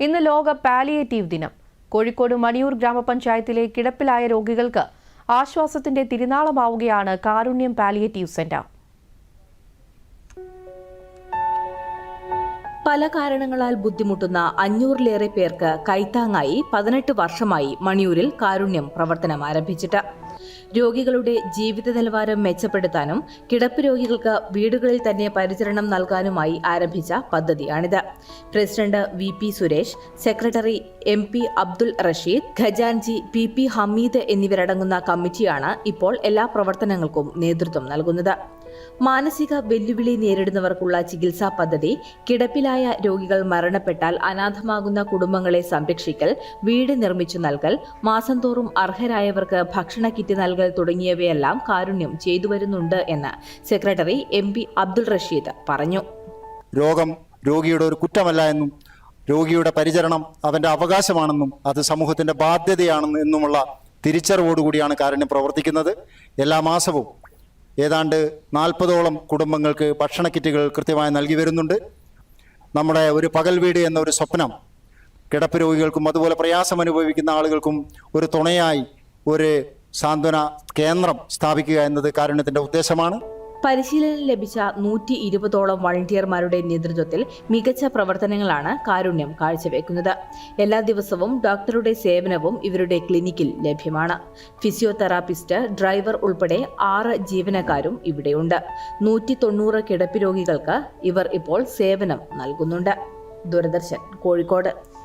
ഇന്ന് ലോക പാലിയേറ്റീവ് ദിനം. കോഴിക്കോട് മണിയൂർ ഗ്രാമപഞ്ചായത്തിലെ കിടപ്പിലായ രോഗികൾക്ക് ആശ്വാസത്തിന്റെ തിരുനാളമാവുകയാണ് കാരുണ്യം പാലിയേറ്റീവ് സെന്റർ. പല കാരണങ്ങളാൽ ബുദ്ധിമുട്ടുന്ന അഞ്ഞൂറിലേറെ പേർക്ക് കൈത്താങ്ങായി പതിനെട്ട് വർഷമായി മണിയൂരിൽ കാരുണ്യം പ്രവർത്തനം ആരംഭിച്ചിട്ട്. രോഗികളുടെ ജീവിത നിലവാരം മെച്ചപ്പെടുത്താനും കിടപ്പ് രോഗികൾക്ക് വീടുകളിൽ തന്നെ പരിചരണം നൽകാനുമായി ആരംഭിച്ച പദ്ധതിയാണിത്. President V P Suresh secretary M P Abdul Rasheed ഖജാൻജി P P Hameed എന്നിവരടങ്ങുന്ന കമ്മിറ്റിയാണ് ഇപ്പോൾ എല്ലാ പ്രവർത്തനങ്ങൾക്കും നേതൃത്വം നൽകുന്നത്. മാനസിക വെല്ലുവിളി നേരിടുന്നവർക്കുള്ള ചികിത്സാ പദ്ധതി കിടപ്പിലായ രോഗികൾ മരണപ്പെട്ടാൽ അനാഥമാകുന്ന കുടുംബങ്ങളെ സംരക്ഷിക്കൽ വീട് നിർമ്മിച്ചു നൽകൽ മാസം തോറും അർഹരായവർക്ക് ഭക്ഷണ കിറ്റ് നൽകൽ തുടങ്ങിയവയെല്ലാം കാരുണ്യം ചെയ്തു വരുന്നുണ്ട് എന്ന് secretary M P Abdul Rasheed പറഞ്ഞു. രോഗം രോഗിയുടെ ഒരു കുറ്റമല്ല എന്നും രോഗിയുടെ പരിചരണം അവന്റെ അവകാശമാണെന്നും അത് സമൂഹത്തിന്റെ ബാധ്യതയാണെന്നും എന്നുമുള്ള തിരിച്ചറിവോടുകൂടിയാണ് കാരുണ്യം പ്രവർത്തിക്കുന്നത്. എല്ലാ മാസവും ഏതാണ്ട് നാൽപ്പതോളം കുടുംബങ്ങൾക്ക് ഭക്ഷണ കിറ്റുകൾ കൃത്യമായി നൽകി വരുന്നുണ്ട്. നമ്മുടെ ഒരു പകൽ വീട് എന്ന ഒരു സ്വപ്നം കിടപ്പ് രോഗികൾക്കും അതുപോലെ പ്രയാസം അനുഭവിക്കുന്ന ആളുകൾക്കും ഒരു തുണയായി ഒരു സാന്ത്വന കേന്ദ്രം സ്ഥാപിക്കുക എന്നത് കാരുണ്യത്തിന്റെ ഉദ്ദേശമാണ്. പരിശീലനം ലഭിച്ച നൂറ്റി ഇരുപതോളം വളണ്ടിയർമാരുടെ നേതൃത്വത്തിൽ മികച്ച പ്രവർത്തനങ്ങളാണ് കാരുണ്യം കാഴ്ചവെക്കുന്നത്. എല്ലാ ദിവസവും ഡോക്ടറുടെ സേവനവും ഇവരുടെ ക്ലിനിക്കിൽ ലഭ്യമാണ്. ഫിസിയോതെറാപ്പിസ്റ്റ് ഡ്രൈവർ ഉൾപ്പെടെ ആറ് ജീവനക്കാരും ഇവിടെയുണ്ട്. നൂറ്റി തൊണ്ണൂറ് കിടപ്പ് രോഗികൾക്ക് ഇവർ ഇപ്പോൾ സേവനം നൽകുന്നുണ്ട്. ദൂരദർശൻ കോഴിക്കോട്.